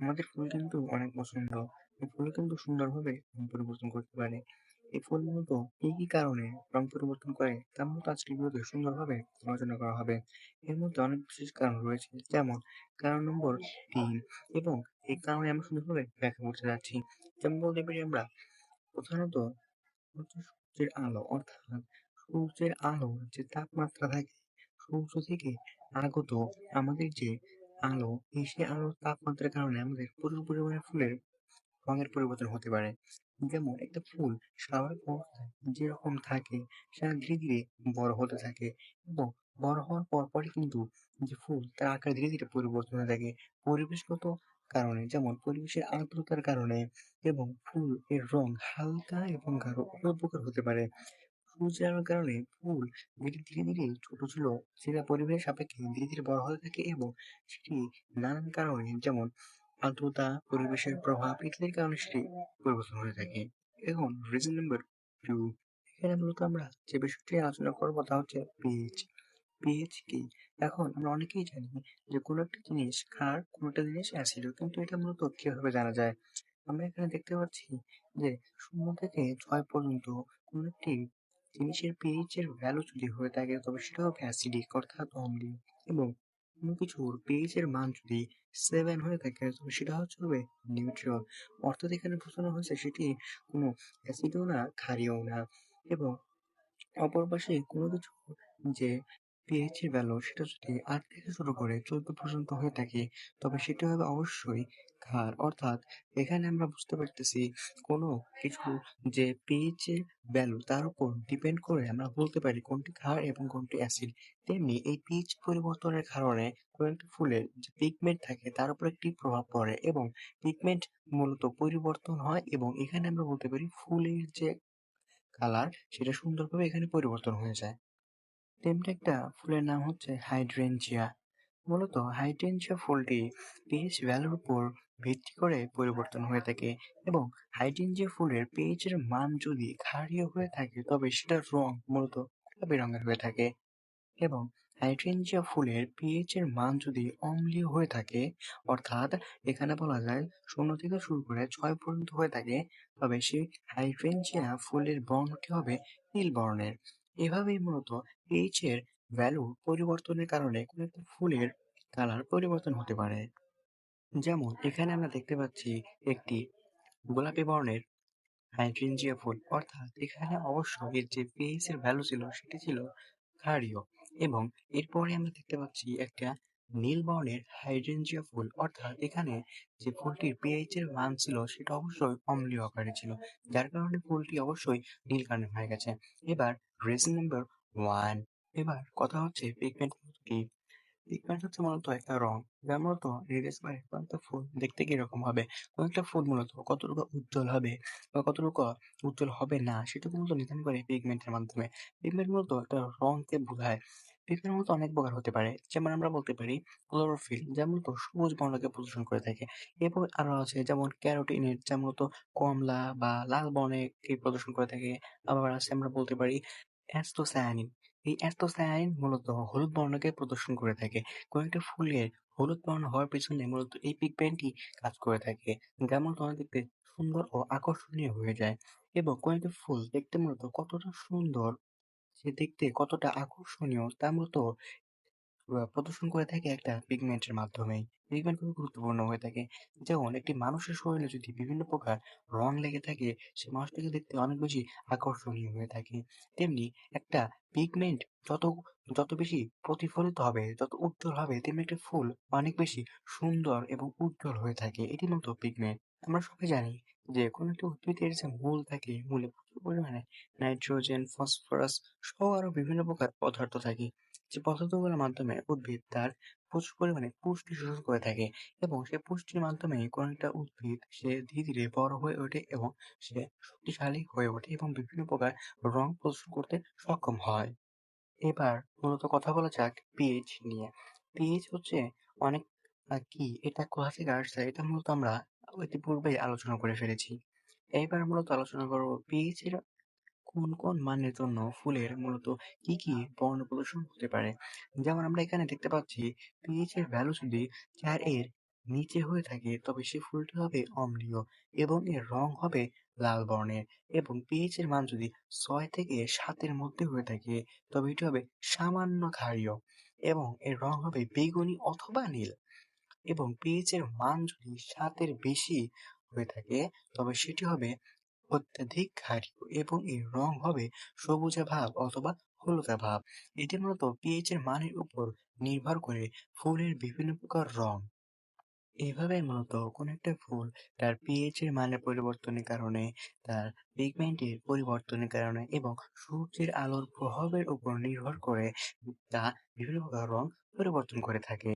আমাদের ফুল কিন্তু অনেক পছন্দ। এই ফুল কিন্তু সুন্দরভাবে রং পরিবর্তন করতে পারে। এই ফুল মূলত কি, কি কারণে রং পরিবর্তন করে তার মূলত আজকের ভিডিওতে সুন্দরভাবে আলোচনা করা হবে। এর মধ্যে অনেক বিশেষ কারণ রয়েছে যেমন কারণ নম্বর তিন এবং এই কারণে আমরা সুন্দরভাবে ব্যাখ্যা করতে যাচ্ছি। যেমন বলতে পারি আমরা প্রধানত সূর্যের আলো অর্থাৎ সূর্যের আলোর যে তাপমাত্রা থাকে সূর্য থেকে আগত আমাদের যে আলো এই সে আলোর তাপমাত্রার কারণে আমাদের প্রচুর পরিমাণে ফুলের রঙের পরিবর্তন হতে পারে। যেমন একটা ফুল স্বাভাবিক অবস্থায় যেরকম থাকে, সেটা ধীরে ধীরে বড় হতে থাকে এবং বড় হওয়ার পর পরই কিন্তু যে ফুল, তার আকার ধীরে ধীরে পরিবর্তন হয়ে থাকে পরিবেশগত কারণে যেমন পরিবেশের আর্দ্রতার কারণে এবং ফুল এর রং হালকা এবং গাঢ় উভয় প্রকার হতে পারে। আলোর কারণে ফুল ধীরে ধীরে ছোট ছিল। সেটা পরিবেশের সাপেক্ষে ধীরে ধীরে বড় হতে থাকে এবং সেটি নানান কারণে যেমন আর্দ্রতা, পরিবেশের প্রভাব ইত্যাদির কারণে সেটি পরিবর্তন হয়ে থাকে। এখন রিজন নাম্বার টু এখানে মূলত আমরা যে বিষয়টি আলোচনা করব তা হচ্ছে পিএইচ পিএইচ কি? এখন আমরা অনেকেই জানি যে কোনো একটা জিনিস ক্ষার কোনো একটা জিনিস অ্যাসিড কিন্তু এটা মূলত কীভাবে জানা যায়? আমরা এখানে দেখতে পাচ্ছি যে শূন্য থেকে ছয় পর্যন্ত কোনো একটি জিনিসের পিএইচ এর ভ্যালু যদি হয়ে থাকে, তবে সেটা হবে অ্যাসিডিক অর্থাৎ অম্লীয় এবং কোনো কিছুর পিএইচ এর মান যদি সেভেন হয়ে থাকে, তবে সেটা হচ্ছে হবে নিউট্রাল অর্থাৎ এখানে বোঝানো হয়েছে সেটি কোনো অ্যাসিডও না, ক্ষারীয় না এবং অপর পাশে কোনো কিছু যে পিএইচ এর ভ্যালু সেটা যদি আট থেকে শুরু করে চোদ্দ পর্যন্ত হয়ে থাকে, তবে সেটা হবে অবশ্যই ক্ষার। অর্থাৎ এখানে আমরা বুঝতে পারতেছি কোনো কিছু যে পিএইচ এর ভ্যালু তার উপর ডিপেন্ড করে আমরা বলতে পারি কোনটি ক্ষার এবং কোনটি অ্যাসিড তেমনি এই পিএইচ পরিবর্তনের কারণে কোনো ফুলের যে পিগমেন্ট থাকে তার উপর একটি প্রভাব পড়ে এবং পিগমেন্ট মূলত পরিবর্তন হয় এবং এখানে আমরা বলতে পারি ফুলের যে কালার সেটা সুন্দরভাবে এখানে পরিবর্তন হয়ে যায়। তেমনি একটা ফুলের নাম হচ্ছে হাইড্রেনজিয়া মূলত হাইড্রেনজিয়া ফুলটি পিএইচ ভ্যালুর উপর ভিত্তি করে পরিবর্তন হয়ে থাকে এবং হাইড্রেনজিয়া ফুলের পিএইচ এর মান যদি ক্ষারীয় হয়ে থাকে, তবে সেটার রং, মূলত গোলাপি রঙের হয়ে থাকে। এবং হাইড্রেনজিয়া ফুলের পিএইচ এর মান যদি অম্লীয় হয়ে থাকে, অর্থাৎ এখানে বলা যায় শূন্য থেকে শুরু করে ছয় পর্যন্ত হয়ে থাকে, তবে সেই হাইড্রেনজিয়া ফুলের বর্ণটি হবে নীল বর্ণের। এভাবেই মূলত পিএইচ এর ভ্যালু পরিবর্তনের কারণে কোনো একটা ফুলের কালার পরিবর্তন হতে পারে। যেমন এখানে আমরা দেখতে পাচ্ছি একটি গোলাপি বর্ণের হাইড্রেনজিয়া ফুল। অর্থাৎ এখানে অবশ্য এর যে পিএইচ এর ভ্যালু ছিল সেটি ছিল ক্ষারীয় এবং এরপরে আমরা দেখতে পাচ্ছি একটা নীল বর্ণের হাইড্রেনজিয়া ফুল। অর্থাৎ এখানে যে ফুলটির পিএইচ এর মান ছিল, সেটা অবশ্যই অম্লীয় আকারে ছিল। যার কারণে ফুলটি অবশ্যই নীল কালার হয়ে গেছে। এবার রিজন নাম্বার ওয়ান। এবার কথা হচ্ছে পিগমেন্ট কি? পিগমেন্ট হচ্ছে মূলত একটা রং, যা মূলত নির্দেশ কোন একটা ফুল দেখতে কীরকম হবে? কোন একটা ফুল মূলত কতটুকু উজ্জ্বল হবে বা কতটুকু উজ্জ্বল হবে না, সেটা মূলত নির্ধারণ করে পিগমেন্টের মাধ্যমে। পিগমেন্ট মূলত একটা রংকে বোঝায়। পিগমেন্ট মূলত অনেক প্রকার হতে পারে। যেমন আমরা বলতে পারি ক্লোরোফিল যা মূলত সবুজ বর্ণকে প্রদর্শন করে থাকে। এরপর আরও আছে যেমন ক্যারোটিনেট যা মূলত কমলা বা লাল বর্ণকে প্রদর্শন করে থাকে। আবার আছে আমরা বলতে পারি অ্যাস্তোসায়ানিন এই অ্যাস্তোসায়ানিন মূলত হলুদ বর্ণকে প্রদর্শন করে থাকে। কোনো একটা ফুলের হলুদ বর্ণ হওয়ার পিছনে মূলত এই পিগমেন্টই কাজ করে থাকে যা মূলত দেখতে সুন্দর ও আকর্ষণীয় হয়ে যায়। এবং কোনো একটা ফুল দেখতে মূলত কতটা সুন্দর সে দেখতে কতটা আকর্ষণীয় তা মূলত প্রদর্শন করে থাকে একটা পিগমেন্টের মাধ্যমেই। পিগমেন্ট খুবই গুরুত্বপূর্ণ হয়ে থাকে। যেমন একটি মানুষের শরীরে যদি বিভিন্ন প্রকার রং লেগে থাকে, সে মানুষটাকে দেখতে অনেক বেশি আকর্ষণীয় হয়ে থাকে। তেমনি একটা পিগমেন্ট যত যত বেশি প্রতিফলিত হবে, যত উজ্জ্বল হবে, তেমনি একটা ফুল অনেক বেশি সুন্দর এবং উজ্জ্বল হয়ে থাকে। এটি মূলত পিগমেন্ট আমরা সবাই জানি যে কোনো একটা উদ্ভিদের যে মূল থাকে, মূলে পরিমাণে নাইট্রোজেন, ফসফরাস সহ আরও বিভিন্ন প্রকার পদার্থ থাকে যে পদার্থগুলোর মাধ্যমে উদ্ভিদ তার প্রচুর পরিমাণে পুষ্টি শোষণ করে থাকে এবং সে পুষ্টির মাধ্যমে কোনো একটা উদ্ভিদ সে ধীরে ধীরে বড় হয়ে ওঠে এবং সে শক্তিশালী হয়ে ওঠে এবং বিভিন্ন প্রকার রং প্রদর্শন করতে সক্ষম হয়। এবার মূলত কথা বলা যাক পিএইচ নিয়ে। পিএইচ হচ্ছে অনেক কি? এটা কোথা থেকে আসছে? এটা মূলত আমরা ইতিপূর্বেই আলোচনা করে ফেলেছি। এইবার মূলত আলোচনা করব পিএইচ এর কোন কোন মানের জন্য ফুলের মূলত কি কি বর্ণ প্রদর্শন হতে পারে। যেমন আমরা এখানে দেখতে পাচ্ছি পিএইচ এর ভ্যালু যদি চার এর নিচে হয়ে থাকে, তবে সে ফুলটি হবে অম্লীয় এবং এর রং হবে লাল বর্ণের এবং পিএইচ এর মান যদি ছয় থেকে সাতের মধ্যে হয়ে থাকে, তবে এটি হবে সামান্য ক্ষারীয় এবং এর রং হবে বেগুনি অথবা নীল এবং পিএইচ এর মান যদি সাতের বেশি হয়ে থাকে, তবে সেটি হবে অত্যাধিক ক্ষারীয় এবং এর রং হবে সবুজে ভাব অথবা হলুদা ভাব। এটি মূলত পিএইচ এর মানের উপর নির্ভর করে ফুলের বিভিন্ন প্রকার রং। এইভাবে মূলত কোন একটা ফুল তার পিএইচ এর মানের পরিবর্তনের কারণে, তার পিগমেন্টের পরিবর্তনের কারণে এবং সূর্যের আলোর প্রভাবের উপর নির্ভর করে তা বিভিন্ন প্রকার রং পরিবর্তন করে থাকে।